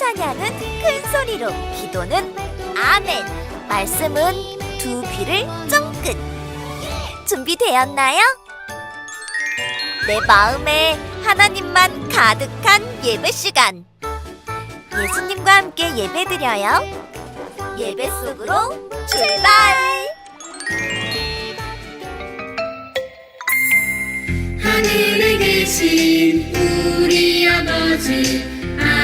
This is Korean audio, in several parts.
찬양은 큰 소리로, 기도는 아멘, 말씀은 두 귀를 쫑긋. 준비되었나요? 내 마음에 하나님만 가득한 예배 시간. 예수님과 함께 예배드려요. 예배 속으로 출발! 하늘에 계신 우리 아버지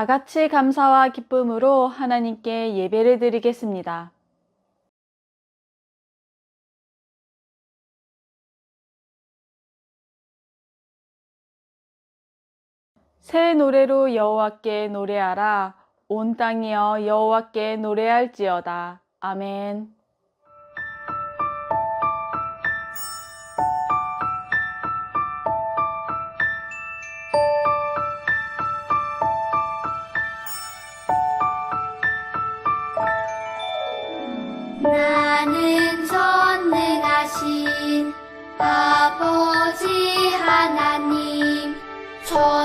다 같이 감사와 기쁨으로 하나님께 예배를 드리겠습니다. 새 노래로 여호와께 노래하라. 온 땅이여 여호와께 노래할지어다. 아멘. 아버지 하나님 천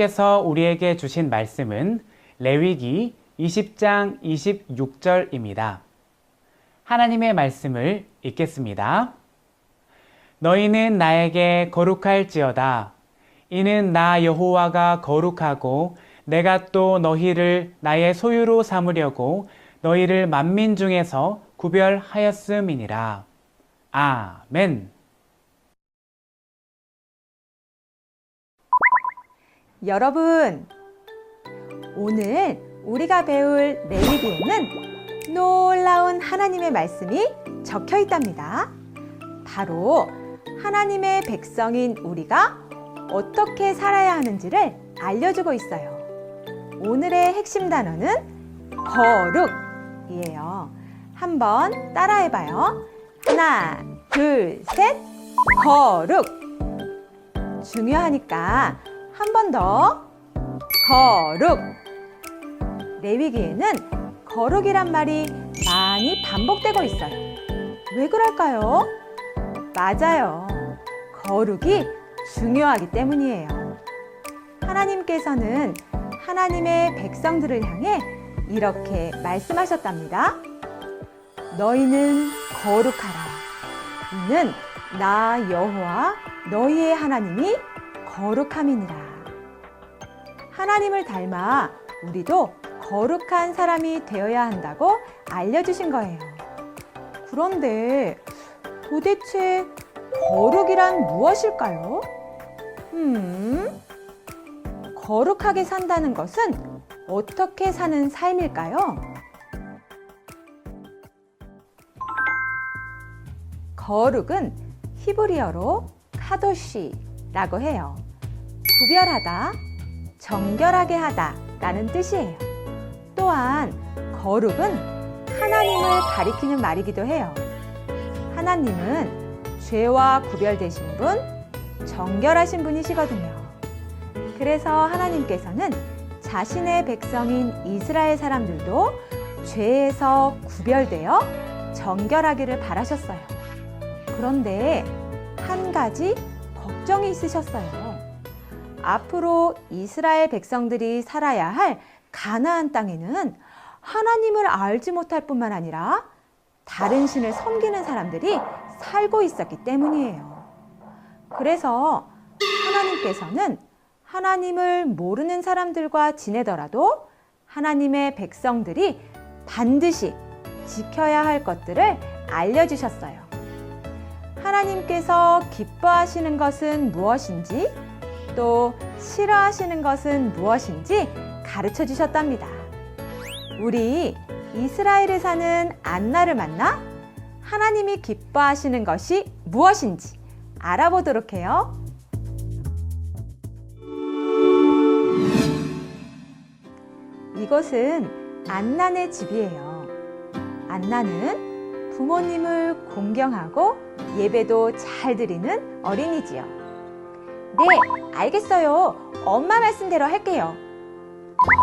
하나님께서 우리에게 주신 말씀은 레위기 20장 26절입니다. 하나님의 말씀을 읽겠습니다. 너희는 나에게 거룩할지어다. 이는 나 여호와가 거룩하고 내가 또 너희를 나의 소유로 삼으려고 너희를 만민 중에서 구별하였음이니라. 아멘. 여러분, 오늘 우리가 배울 레위기에는 놀라운 하나님의 말씀이 적혀 있답니다. 바로 하나님의 백성인 우리가 어떻게 살아야 하는지를 알려주고 있어요. 오늘의 핵심 단어는 거룩이에요. 한번 따라해봐요. 하나, 둘, 셋, 거룩. 중요하니까 한 번 더. 거룩. 레위기에는 거룩이란 말이 많이 반복되고 있어요. 왜 그럴까요? 맞아요. 거룩이 중요하기 때문이에요. 하나님께서는 하나님의 백성들을 향해 이렇게 말씀하셨답니다. 너희는 거룩하라. 이는 나 여호와 너희의 하나님이 거룩함이니라. 하나님을 닮아 우리도 거룩한 사람이 되어야 한다고 알려주신 거예요. 그런데 도대체 거룩이란 무엇일까요? 음, 거룩하게 산다는 것은 어떻게 사는 삶일까요? 거룩은 히브리어로 카도시라고 해요. 구별하다, 정결하게 하다 라는 뜻이에요. 또한 거룩은 하나님을 가리키는 말이기도 해요. 하나님은 죄와 구별되신 분, 정결하신 분이시거든요. 그래서 하나님께서는 자신의 백성인 이스라엘 사람들도 죄에서 구별되어 정결하기를 바라셨어요. 그런데 한 가지 걱정이 있으셨어요. 앞으로 이스라엘 백성들이 살아야 할 가나안 땅에는 하나님을 알지 못할 뿐만 아니라 다른 신을 섬기는 사람들이 살고 있었기 때문이에요. 그래서 하나님께서는 하나님을 모르는 사람들과 지내더라도 하나님의 백성들이 반드시 지켜야 할 것들을 알려주셨어요. 하나님께서 기뻐하시는 것은 무엇인지 또 싫어하시는 것은 무엇인지 가르쳐 주셨답니다. 우리 이스라엘에 사는 안나를 만나 하나님이 기뻐하시는 것이 무엇인지 알아보도록 해요. 이곳은 안나네 집이에요. 안나는 부모님을 공경하고 예배도 잘 드리는 어린이지요. 네, 알겠어요. 엄마 말씀대로 할게요.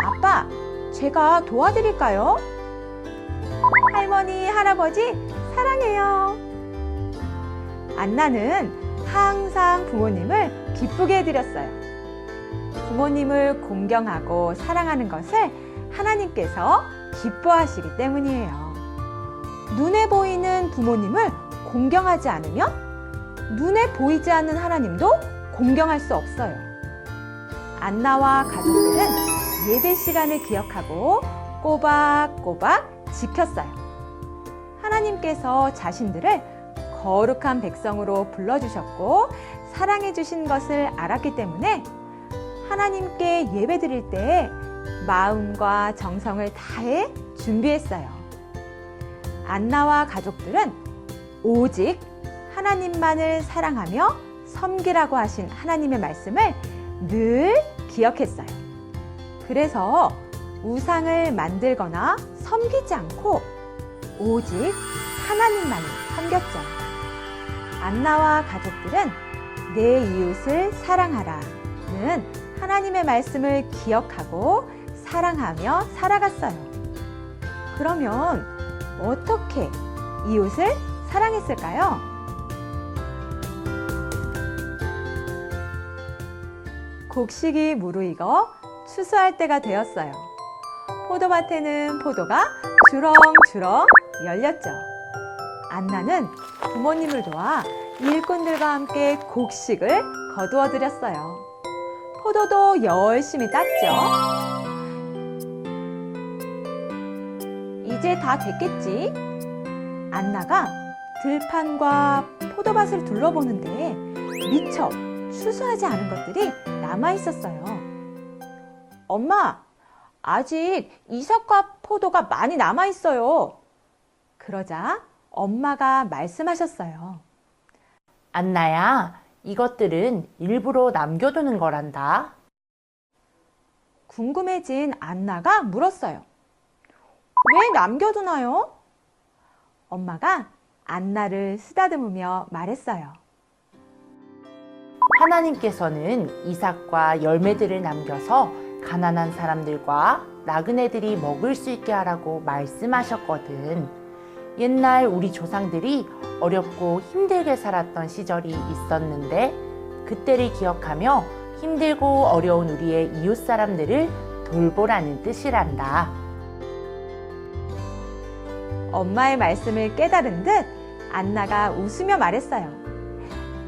아빠, 제가 도와드릴까요? 할머니, 할아버지, 사랑해요. 안나는 항상 부모님을 기쁘게 해드렸어요. 부모님을 공경하고 사랑하는 것을 하나님께서 기뻐하시기 때문이에요. 눈에 보이는 부모님을 공경하지 않으면 눈에 보이지 않는 하나님도 공경할 수 없어요. 안나와 가족들은 예배 시간을 기억하고 꼬박꼬박 지켰어요. 하나님께서 자신들을 거룩한 백성으로 불러주셨고 사랑해주신 것을 알았기 때문에 하나님께 예배 드릴 때 마음과 정성을 다해 준비했어요. 안나와 가족들은 오직 하나님만을 사랑하며 섬기라고 하신 하나님의 말씀을 늘 기억했어요. 그래서 우상을 만들거나 섬기지 않고 오직 하나님만을 섬겼죠. 안나와 가족들은 내 이웃을 사랑하라는 하나님의 말씀을 기억하고 사랑하며 살아갔어요. 그러면 어떻게 이웃을 사랑했을까요? 곡식이 무르익어 추수할 때가 되었어요. 포도밭에는 포도가 주렁주렁 열렸죠. 안나는 부모님을 도와 일꾼들과 함께 곡식을 거두어 드렸어요. 포도도 열심히 땄죠. 이제 다 됐겠지? 안나가 들판과 포도밭을 둘러보는데 미처 수수하지 않은 것들이 남아 있었어요. 엄마, 아직 이삭과 포도가 많이 남아 있어요. 그러자 엄마가 말씀하셨어요. 안나야, 이것들은 일부러 남겨두는 거란다. 궁금해진 안나가 물었어요. 왜 남겨두나요? 엄마가 안나를 쓰다듬으며 말했어요. 하나님께서는 이삭과 열매들을 남겨서 가난한 사람들과 나그네들이 먹을 수 있게 하라고 말씀하셨거든. 옛날 우리 조상들이 어렵고 힘들게 살았던 시절이 있었는데 그때를 기억하며 힘들고 어려운 우리의 이웃 사람들을 돌보라는 뜻이란다. 엄마의 말씀을 깨달은 듯 안나가 웃으며 말했어요.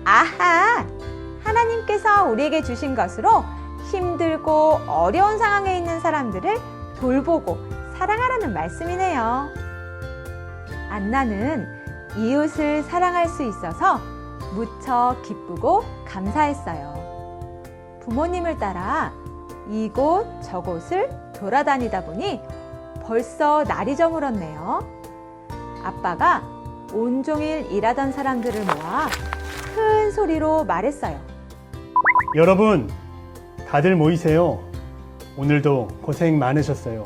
아하! 하나님께서 우리에게 주신 것으로 힘들고 어려운 상황에 있는 사람들을 돌보고 사랑하라는 말씀이네요. 안나는 이웃을 사랑할 수 있어서 무척 기쁘고 감사했어요. 부모님을 따라 이곳 저곳을 돌아다니다 보니 벌써 날이 저물었네요. 아빠가 온종일 일하던 사람들을 모아 큰 소리로 말했어요. 여러분, 다들 모이세요. 오늘도 고생 많으셨어요.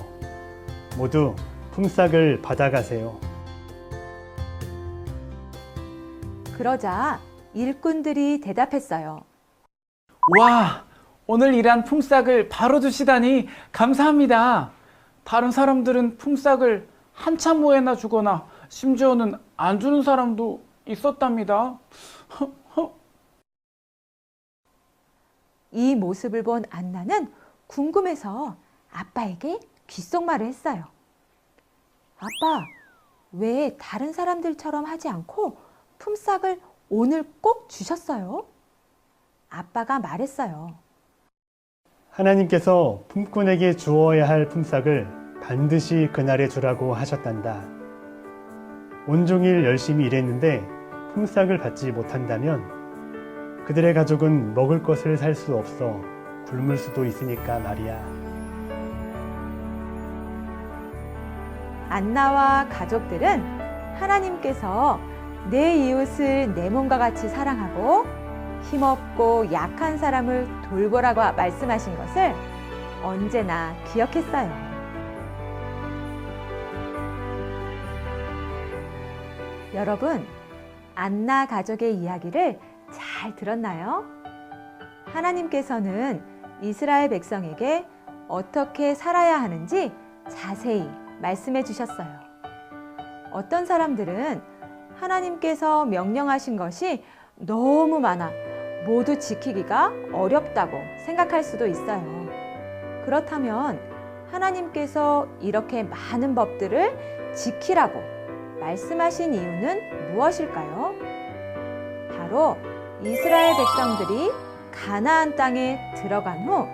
모두 품삯을 받아가세요. 그러자 일꾼들이 대답했어요. 와, 오늘 일한 품삯을 바로 주시다니 감사합니다. 다른 사람들은 품삯을 한참 후에나 주거나 심지어는 안 주는 사람도 있었답니다. 이 모습을 본 안나는 궁금해서 아빠에게 귓속말을 했어요. 아빠, 왜 다른 사람들처럼 하지 않고 품삯을 오늘 꼭 주셨어요? 아빠가 말했어요. 하나님께서 품꾼에게 주어야 할 품삯을 반드시 그날에 주라고 하셨단다. 온종일 열심히 일했는데 품삯을 받지 못한다면 그들의 가족은 먹을 것을 살 수 없어 굶을 수도 있으니까 말이야. 안나와 가족들은 하나님께서 내 이웃을 내 몸과 같이 사랑하고 힘없고 약한 사람을 돌보라고 말씀하신 것을 언제나 기억했어요. 여러분, 안나 가족의 이야기를 잘 들었나요? 하나님께서는 이스라엘 백성에게 어떻게 살아야 하는지 자세히 말씀해 주셨어요. 어떤 사람들은 하나님께서 명령하신 것이 너무 많아 모두 지키기가 어렵다고 생각할 수도 있어요. 그렇다면 하나님께서 이렇게 많은 법들을 지키라고 말씀하신 이유는 무엇일까요? 바로 이스라엘 백성들이 가나안 땅에 들어간 후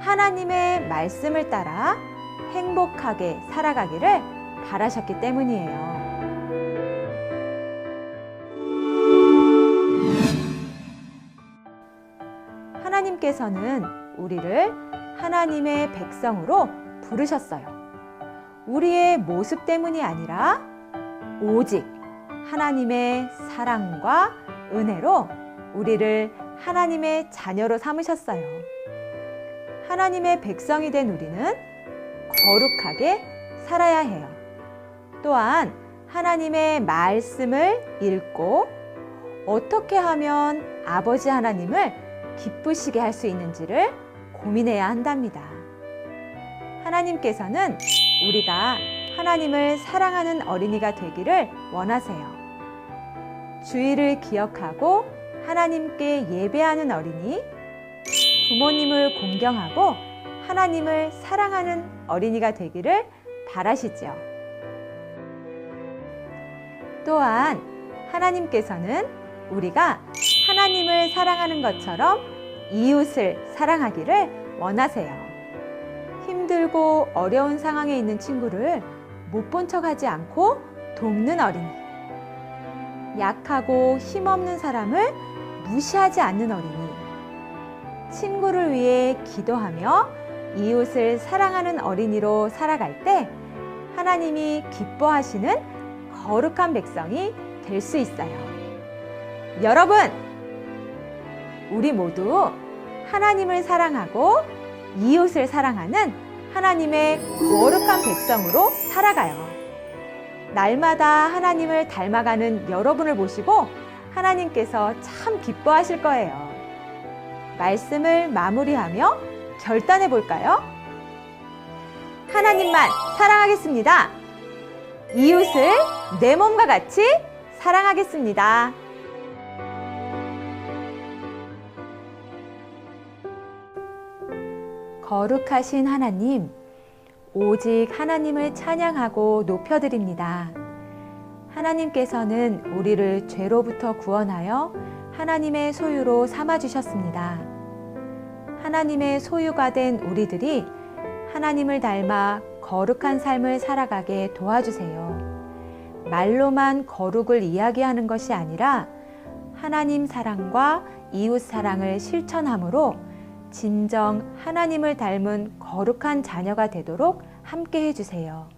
하나님의 말씀을 따라 행복하게 살아가기를 바라셨기 때문이에요. 하나님께서는 우리를 하나님의 백성으로 부르셨어요. 우리의 모습 때문이 아니라 오직 하나님의 사랑과 은혜로 우리를 하나님의 자녀로 삼으셨어요. 하나님의 백성이 된 우리는 거룩하게 살아야 해요. 또한 하나님의 말씀을 읽고 어떻게 하면 아버지 하나님을 기쁘시게 할 수 있는지를 고민해야 한답니다. 하나님께서는 우리가 하나님을 사랑하는 어린이가 되기를 원하세요. 주의를 기억하고 하나님께 예배하는 어린이, 부모님을 공경하고 하나님을 사랑하는 어린이가 되기를 바라시죠. 또한 하나님께서는 우리가 하나님을 사랑하는 것처럼 이웃을 사랑하기를 원하세요. 힘들고 어려운 상황에 있는 친구를 못 본 척 하지 않고 돕는 어린이. 약하고 힘없는 사람을 무시하지 않는 어린이. 친구를 위해 기도하며 이웃을 사랑하는 어린이로 살아갈 때 하나님이 기뻐하시는 거룩한 백성이 될 수 있어요. 여러분, 우리 모두 하나님을 사랑하고 이웃을 사랑하는 하나님의 거룩한 백성으로 살아가요. 날마다 하나님을 닮아가는 여러분을 보시고 하나님께서 참 기뻐하실 거예요. 말씀을 마무리하며 결단해 볼까요? 하나님만 사랑하겠습니다. 이웃을 내 몸과 같이 사랑하겠습니다. 거룩하신 하나님, 오직 하나님을 찬양하고 높여드립니다. 하나님께서는 우리를 죄로부터 구원하여 하나님의 소유로 삼아주셨습니다. 하나님의 소유가 된 우리들이 하나님을 닮아 거룩한 삶을 살아가게 도와주세요. 말로만 거룩을 이야기하는 것이 아니라 하나님 사랑과 이웃 사랑을 실천함으로 진정 하나님을 닮은 거룩한 자녀가 되도록 함께 해주세요.